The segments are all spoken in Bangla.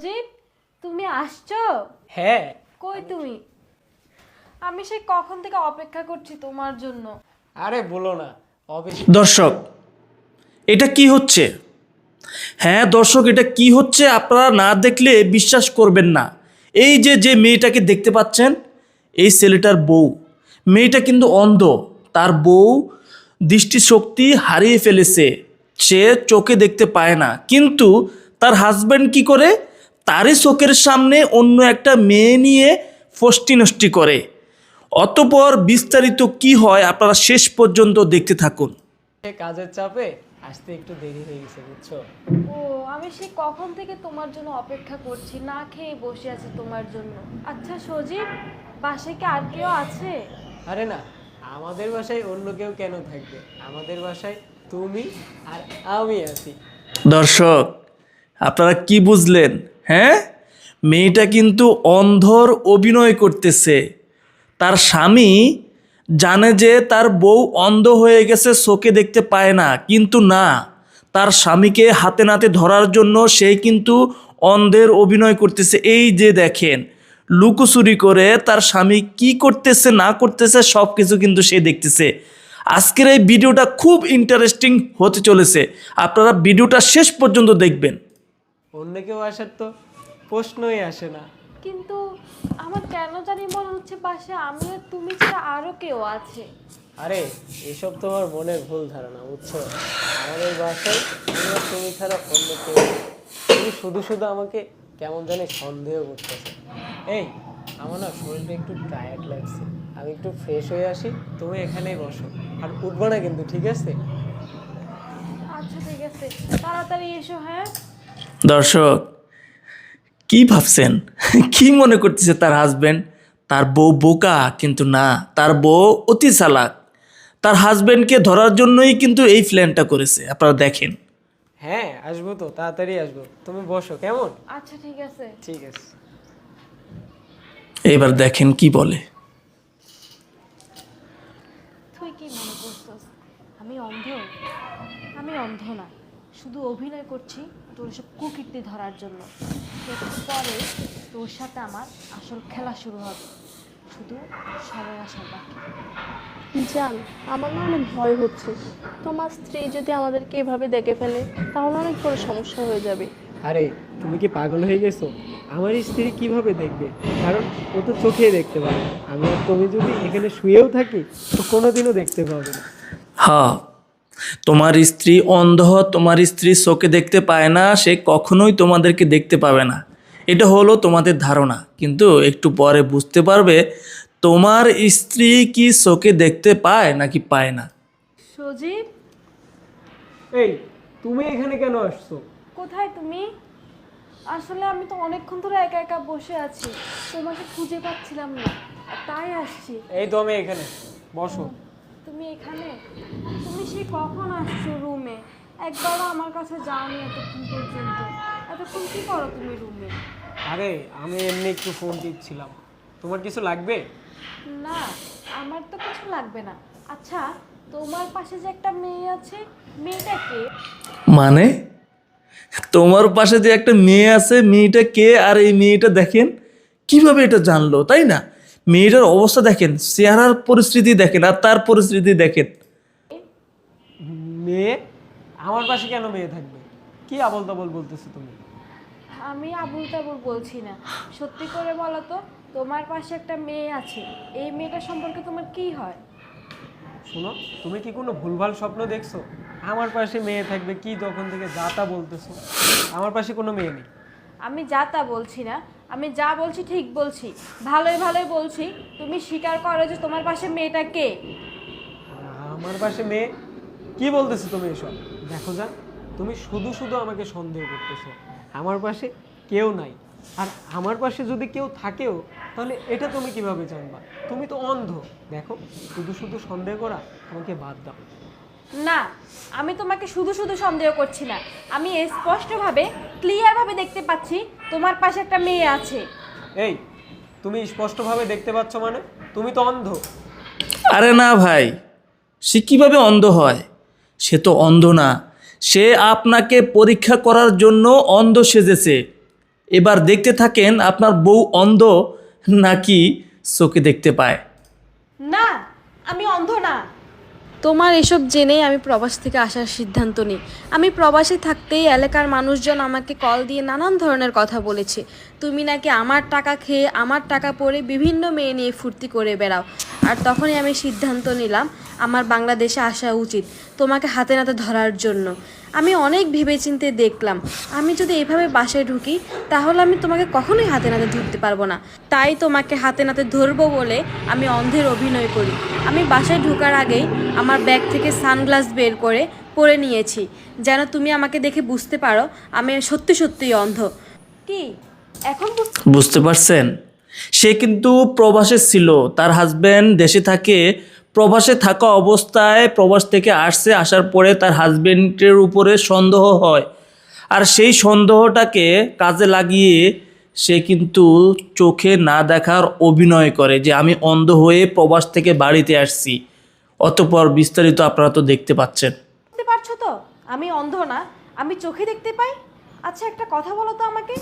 সজীব তুমি আসছো? হ্যাঁ। কই তুমি? আমি সেই কখন থেকে অপেক্ষা করছি তোমার জন্য। আরে বলো না অফিস দর্শক এটা কি হচ্ছে? হ্যাঁ দর্শক এটা কি হচ্ছে আপনারা না দেখলে বিশ্বাস করবেন না। এই যে যে মেয়েটাকে দেখতে পাচ্ছেন এই ছেলেটার বউ। মেয়েটা কিন্তু অন্ধ তার বউ দৃষ্টিশক্তি হারিয়ে ফেলেছে। সে চোখে দেখতে পায় না। কিন্তু তার হাজব্যান্ড কি করে? তারই চোখের সামনে অন্য একটা মেয়ে নিয়ে ফষ্টি নষ্টি করে। অতপর বিস্তারিত কি হয় আপনারা শেষ পর্যন্ত দেখতে থাকুন। কাজের চাপে আসতে একটু দেরি হয়ে গেছে বুঝছ? ও আমি সেই কখন থেকে তোমার জন্য অপেক্ষা করছি? না খেয়ে বসে আছি তোমার জন্য। আচ্ছা সজীব বাসায় কি আর কেউ আছে? আরে না আমাদের বাসায় অন্য কেউ কেন থাকবে? আমাদের বাসায় তুমি আর আমি আছি। দর্শক আপনারা কি বুঝলেন? হ্যাঁ? মেয়েটা কিন্তু অন্ধর অভিনয় করতেছে। তার স্বামী জানে যে তার বউ অন্ধ হয়ে গেছে চোখে দেখতে পায় না। কিন্তু না, তার স্বামীকে হাতে নাতে ধরার জন্য সে কিন্তু অন্ধের অভিনয় করতেছে। এই যে দেখেন, লুকোচুরি করে তার স্বামী কি করতেছে, না করতেছে সব কিছু কিন্তু সে দেখতেছে। আজকের এই ভিডিওটা খুব ইন্টারেস্টিং হতে চলেছে। আপনারা ভিডিওটা শেষ পর্যন্ত দেখবেন। অন্য কেউ আসার তো প্রশ্নই আসে না। কিন্তু আমার কেন জানি মনে হচ্ছে বাসায় আমি আর তুমি ছাড়া আরও কেউ আছে। আরে এসব তোমার মনের ভুল ধারণা বুঝছ? আমাদের বাসায় আমি আর তুমি ছাড়া অন্য কেউ নেই। তুমি শুধু শুধু আমাকে কেমন জানি সন্দেহ করতেছে। এই আমার না শরীরটা একটু টায়ার্ড লাগছে। আমি একটু ফ্রেশ হয়ে আসি তুমি এখানেই বসো। আর উঠবো না কিন্তু ঠিক আছে? আচ্ছা ঠিক আছে। তাড়াতাড়ি এসো হ্যাঁ? দর্শক কি ভাবছেন? কি মনে করতেছে তার হাজব্যান্ড তার বউ বোকা কিন্তু না তার বউ অতি চালাক। তার হাজব্যান্ডকে ধরার জন্যই কিন্তু এই প্ল্যানটা করেছে। আপনারা দেখেন। হ্যাঁ আসব তো তাড়াতাড়ি আসব। তুমি বসো কেমন? আচ্ছা ঠিক আছে। ঠিক আছে। এবার দেখেন কি বলে। তুই কি মনে করছিস? আমি অন্ধ। আমি অন্ধ না। শুধু অভিনয় করছি তোর সব কুকীর্তি ধরার জন্য। পরে তোর সাথে আমার আসল খেলা শুরু হবে। শুধু সময় আসার বাকি। জান আমার না অনেক ভয় হচ্ছে। তোমার স্ত্রী যদি আমাদেরকে এভাবে দেখে ফেলে তাহলে অনেক বড় সমস্যা হয়ে যাবে। আরে তুমি কি পাগল হয়ে গেছো? আমার স্ত্রী কীভাবে দেখবে? কারণ ও তো চোখেই দেখতে পাবে আমি আর তুমি যদি এখানে শুয়েও থাকি তো কোনোদিনও দেখতে পাবে না। হ্যাঁ তোমার স্ত্রী অন্ধ তোমার স্ত্রী চোখে দেখতে পায় না সে কখনোই তোমাদেরকে দেখতে পাবে না। এটা হলো তোমাদের ধারণা। কিন্তু একটু পরে বুঝতে পারবে তোমার স্ত্রী কি চোখে দেখতে পায় নাকি পায় না? সজীব? এই তুমি এখানে কেন আসছো? কোথায় তুমি? আসলে আমি তো অনেকক্ষণ ধরে একা একা বসে আছি। তোমাকে খুঁজে পাচ্ছিলাম না তাই আসছি। এই তো আমি এখানে। বসো। তুমি এখানে? তুমি সে কখন আসছো রুমে? একবারও আমার কাছে যাওনি এতক্ষণ পর্যন্ত এতক্ষণ কি করো তুমি রুমে? আরে আমি এমনি একটু ফোন টিপছিলাম তোমার কিছু লাগবে? না আমার তো কিছু লাগবে না। আচ্ছা তোমার পাশে যে একটা মেয়ে আছে মেয়েটা কে? মানে? তোমার পাশে যে একটা মেয়ে আছে মেয়েটা কে? আর এই মেয়েটা দেখেন কীভাবে এটা জানলো তাই না? মেয়েটার অবস্থা দেখেন চেহারার পরিস্থিতি দেখেন আর তার পরিস্থিতি দেখেন। মেয়ে আমার পাশে কেন মেয়ে থাকবে? কি আবল তাবল বলতেছো তুমি? আমি আবুল তাবুল বলছি না। সত্যি করে বলো তো তোমার পাশে একটা মেয়ে আছে এই মেয়েটা সম্পর্কে তোমার কি হয়? শোনো তুমি কি কোনো ভুলভাল স্বপ্ন দেখছ? আমার পাশে মেয়ে থাকবে কি তখন থেকে যা তা বলতেছো? আমার পাশে কোনো মেয়ে নেই। আমি যা তা বলছি না আমি যা বলছি ঠিক বলছি। ভালোই ভালোই বলছি। তুমি স্বীকার করো যে তোমার পাশে মেয়েটা কে? আমার পাশে মেয়ে? কি বলতেছো তুমি এসব? দেখো যা, তুমি শুধু শুধু আমাকে সন্দেহ করতেছো। আমার পাশে কেউ নাই। আর আমার পাশে যদি কেউ থাকেও, তাহলে এটা তুমি কীভাবে জানবা? তুমি তো অন্ধ। দেখো, শুধু শুধু সন্দেহ করা আমাকে বাদ দাও। না আমি তোমাকে শুধু শুধু সন্দেহ করছি না। আমি স্পষ্টভাবে ক্লিয়ারভাবে দেখতে পাচ্ছি তোমার পাশে একটা মেয়ে আছে। এই তুমি স্পষ্টভাবে দেখতে পাচ্ছ মানে? তুমি তো অন্ধ। আরে না ভাই সে কীভাবে অন্ধ হয়? সে তো অন্ধ না। সে আপনাকে পরীক্ষা করার জন্য অন্ধ সেজেছে। এবার দেখতে থাকেন আপনার বউ অন্ধ নাকি চোখে দেখতে পায়। না আমি অন্ধ না। তোমার এসব জেনেই আমি প্রবাস থেকে আসার সিদ্ধান্ত নিই। আমি প্রবাসে থাকতেই এলাকার মানুষজন আমাকে কল দিয়ে নানান ধরনের কথা বলেছে। তুমি নাকি আমার টাকা খেয়ে আমার টাকা পরে বিভিন্ন মেয়ে নিয়ে ফুর্তি করে বেড়াও। আর তখনই আমি সিদ্ধান্ত নিলাম, আমার বাংলাদেশে আসা উচিত তোমাকে হাতে নাতে ধরার জন্য। আমি অনেক ভেবেচিন্তে দেখলাম, আমি যদি এভাবে বাসায় ঢুকি, তাহলে আমি তোমাকে কখনোই হাতে নাতে ধরতে পারব না। তাই তোমাকে হাতে নাতে ধরবো বলে আমি অন্ধের অভিনয় করি। আমি বাসায় ঢোকার আগেই আমার ব্যাগ থেকে সানগ্লাস বের করে পরে নিয়েছি। যেন তুমি আমাকে দেখে বুঝতে পারো, আমি সত্যি সত্যিই অন্ধ। কি? বুঝতে পারছেন? সে কিন্তু প্রবাসে ছিল তার হাজব্যান্ড দেশে থাকে। প্রবাসে থাকা অবস্থায় প্রবাস থেকে আসছে আসার পরে তার হাজব্যান্ডের উপরে সন্দেহ হয়। আর সেই সন্দেহটাকে কাজে লাগিয়ে সে কিন্তু চোখে না দেখার অভিনয় করে যে আমি অন্ধ হয়ে প্রবাস থেকে বাড়িতে আসছি। অতপর বিস্তারিত আপনারা তো দেখতে পাচ্ছেন। বুঝতে পারছ তো? আমি অন্ধ না আমি চোখে দেখতে পাই? আচ্ছা একটা কথা বলো তো আমাকে।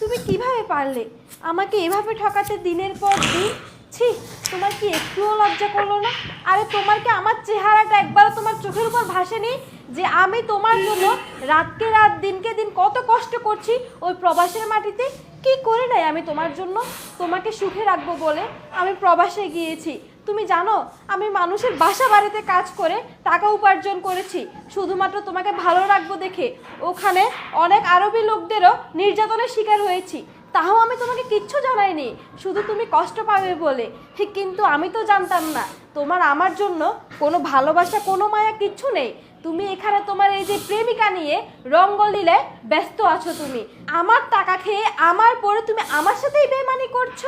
তুমি কীভাবে পারলে? আমাকে এভাবে ঠকাতে দিনের পর দিন? ছি, তোমার কি একটুও লজ্জা করল না? আরে তোমার কি আমার চেহারাটা একবারও তোমার চোখের উপর ভাসেনি? যে আমি তোমার জন্য রাতকে রাত, দিনকে দিন কত কষ্ট করছি ওই প্রবাসের মাটিতে? কি করে নাই আমি তোমার জন্য? তোমাকে সুখে রাখব বলে আমি প্রবাসে গিয়েছি। তুমি জানো, আমি মানুষের বাসা বাড়িতে কাজ করে টাকা উপার্জন করেছি। শুধুমাত্র তোমাকে ভালো রাখব দেখে ওখানে অনেক আরবি লোকদেরও নির্যাতনের শিকার হয়েছি। তাও আমি তোমাকে কিচ্ছু জানাইনি, শুধু তুমি কষ্ট পাবে বলে। ঠিক কিন্তু আমি তো জানতাম না, তোমার আমার জন্য কোনো ভালোবাসা, কোনো মায়া কিচ্ছু নেই। তুমি এখানে তোমার এই যে প্রেমিকা নিয়ে রঙ্গলীলায় ব্যস্ত আছো তুমি। আমার টাকা খেয়ে আমার পরে তুমি আমার সাথেই বেমানি করছ?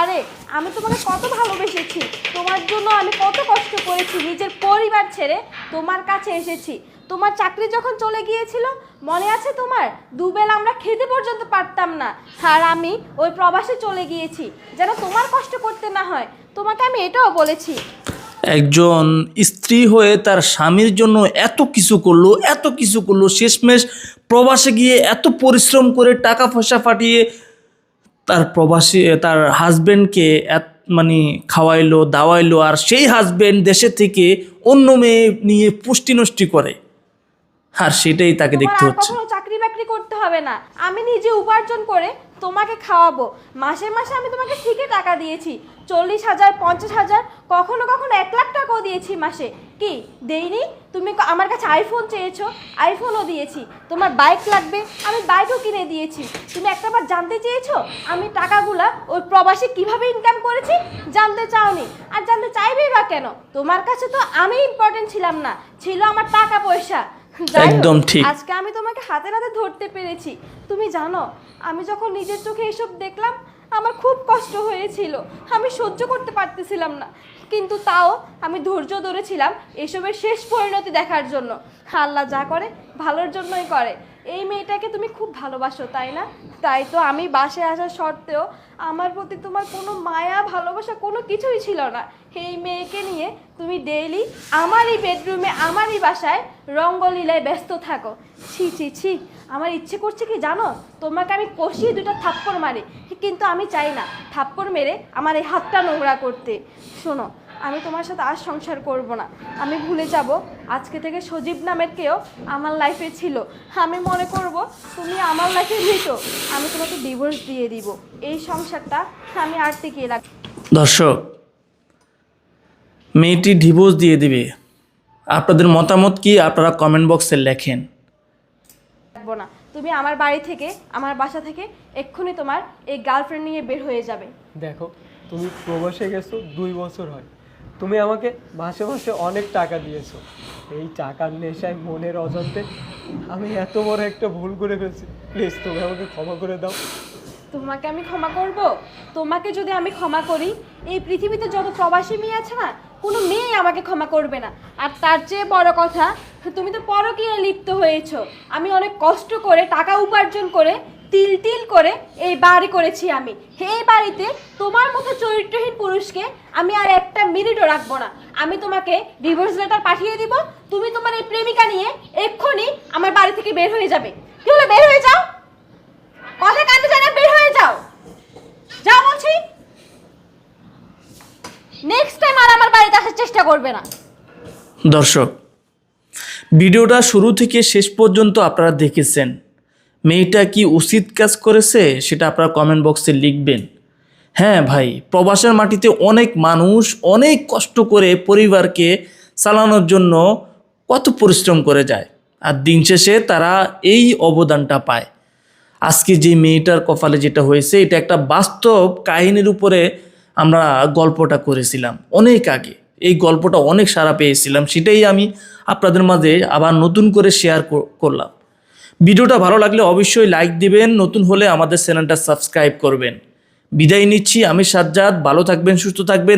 আরে, আমি তোমাকে কত ভালোবেসেছি। তোমার জন্য আমি কত কষ্ট করেছি। নিজের পরিবার ছেড়ে তোমার কাছে এসেছি। তোমার চাকরি যখন চলে গিয়েছিল, মনে আছে তোমার? দুবেলা আমরা খেতে পর্যন্ত পারতাম না। আর আমি ওই প্রবাসে চলে গিয়েছি। যেন তোমার কষ্ট করতে না হয়। তোমাকে আমি এটাও বলেছি। একজন স্ত্রী হয়ে তার স্বামীর জন্য এত কিছু করল এত কিছু করল শেষমেশ প্রবাসে গিয়ে এত পরিশ্রম করে টাকা পয়সা ফাটিয়ে তার প্রবাসী তার হাজব্যান্ডকে মানে খাওয়াইলো দাওয়াইলো আর সেই হাজব্যান্ড দেশে থেকে অন্য মেয়ে নিয়ে পুষ্টি নষ্টি করে। আর সেটাই তাকে দেখতে হচ্ছে। চাকরি বাকরি করতে হবে না। আমি নিজে উপার্জন করে তোমাকে খাওয়াবো। মাসে মাসে আমি তোমাকে ঠিকই টাকা দিয়েছি। চল্লিশ হাজার, পঞ্চাশ হাজার, কখনো কখনো এক লাখ টাকাও দিয়েছি মাসে। কি, দেইনি? তুমি আমার কাছে আইফোন চেয়েছো আইফোনও দিয়েছি। তোমার বাইক লাগবে, আমি বাইকও কিনে দিয়েছি। তুমি একটাবার জানতে চেয়েছো? আমি টাকাগুলা ওই প্রবাসী কীভাবে ইনকাম করেছি? জানতে চাওনি। আর জানতে চাইবেই বা কেন? তোমার কাছে তো আমি ইম্পর্টেন্ট ছিলাম না। ছিল আমার টাকা পয়সা। একদম ঠিক। আজকে আমি তোমাকে হাতে হাতে ধরতে পেরেছি। তুমি জানো আমি যখন নিজের চোখে এসব দেখলাম আমার খুব কষ্ট হয়েছিল। আমি সহ্য করতে পারতেছিলাম না। কিন্তু তাও আমি ধৈর্য ধরেছিলাম এসবের শেষ পরিণতি দেখার জন্য। আল্লাহ যা করে ভালোর জন্যই করে। এই মেয়েটাকে তুমি খুব ভালোবাসো, তাই না? তাই তো আমি বাসে আসা সত্ত্বেও আমার প্রতি তোমার কোনো মায়া, ভালোবাসা কোনো কিছুই ছিল না। এই মেয়েকে নিয়ে তুমি ডেইলি আমারই বেডরুমে আমারই বাসায় রঙ্গলীলায় ব্যস্ত থাকো। ছি ছি ছি, আমার ইচ্ছে করছে কি জানো? তোমাকে আমি কষিয়ে দুটো থাপ্পড় মারি। কিন্তু আমি চাই না, থাপ্পড় মেরে আমার এই হাতটা নোংরা করতে। শোনো আমি তোমার সাথে আর সংসার করব না। আমি ভুলে যাব। আজকে থেকে সজীব নামের কেউ আমার লাইফে ছিল। আমি মনে করব তুমি আমার লাইফে মৃত আমি তোমাকে ডিভোর্স দিয়ে দিব। এই সংসারটা আমি আর টিকিয়ে রাখ দর্শক মেয়েটি ডিভোর্স দিয়ে দিবে। আপনাদের মতামত কি আপনারা কমেন্ট বক্সে লেখেন। রাখব না। তুমি আমার বাড়ি থেকে আমার বাসা থেকে এক্ষুনি তোমার এই গার্লফ্রেন্ড নিয়ে বের হয়ে যাবে। দেখো তুমি প্রবাসে গেছো দুই বছর হয়। তুমি আমাকে মাসে মাসে অনেক টাকা দিয়েছ। এই টাকার নেশায় মনের অজান্তে আমি এত বড় একটা ভুল করে ফেলছি। প্লিজ তুমি আমাকে ক্ষমা করে দাও। তোমাকে আমি ক্ষমা করব? তোমাকে যদি আমি ক্ষমা করি, এই পৃথিবীতে যত প্রবাসী মেয়ে আছে না, কোনো মেয়ে আমাকে ক্ষমা করবে না। আর তার চেয়ে বড় কথা, তুমি তো পরকীয়া লিপ্ত হয়েছো। আমি অনেক কষ্ট করে, টাকা উপার্জন করে তিল তিল করে এই বাড়ি করেছি আমি। এই বাড়িতে তোমার মতো চরিত্রহীন পুরুষকে আমি আর একটা মিনিটও রাখব না। আমি তোমাকে ডিভোর্স লেটার পাঠিয়ে দিব, তুমি তোমার এই প্রেমিকা নিয়ে এক্ষুনি আমার বাড়ি থেকে বের হয়ে যাবে। কি হলে? বের হয়ে যাও। কথা কানে জানা বের হয়ে যাও। যা বলছি। নেক্সট টাইম আর আমার বাড়িতে আসার চেষ্টা করবে না। দর্শক, ভিডিওটা শুরু থেকে শেষ পর্যন্ত আপনারা দেখেছেন। মেয়েটা কি উচিত কাজ করেছে সেটা আপনারা কমেন্ট বক্সে লিখবেন। হ্যাঁ ভাই, প্রবাসের মাটিতে অনেক মানুষ অনেক কষ্ট করে পরিবারকে চালানোর জন্য কত পরিশ্রম করে যায়। আর দিন শেষে তারা এই অবদানটা পায়। আজকে যে মেয়েটার কপালে যেটা হয়েছে, এটা একটা বাস্তব কাহিনীর উপরে আমরা গল্পটা করেছিলাম অনেক আগে। এই গল্পটা অনেক সারা পেয়েছিলাম, সেটাই আমি আপনাদের মাঝে আবার নতুন করে শেয়ার করলাম। ভিডিওটা ভালো লাগলে অবশ্যই লাইক দিবেন, নতুন হলে আমাদের চ্যানেলটা সাবস্ক্রাইব করবেন। বিদায় নিচ্ছি, আমি সাজ্জাদ, ভালো থাকবেন, সুস্থ থাকবেন।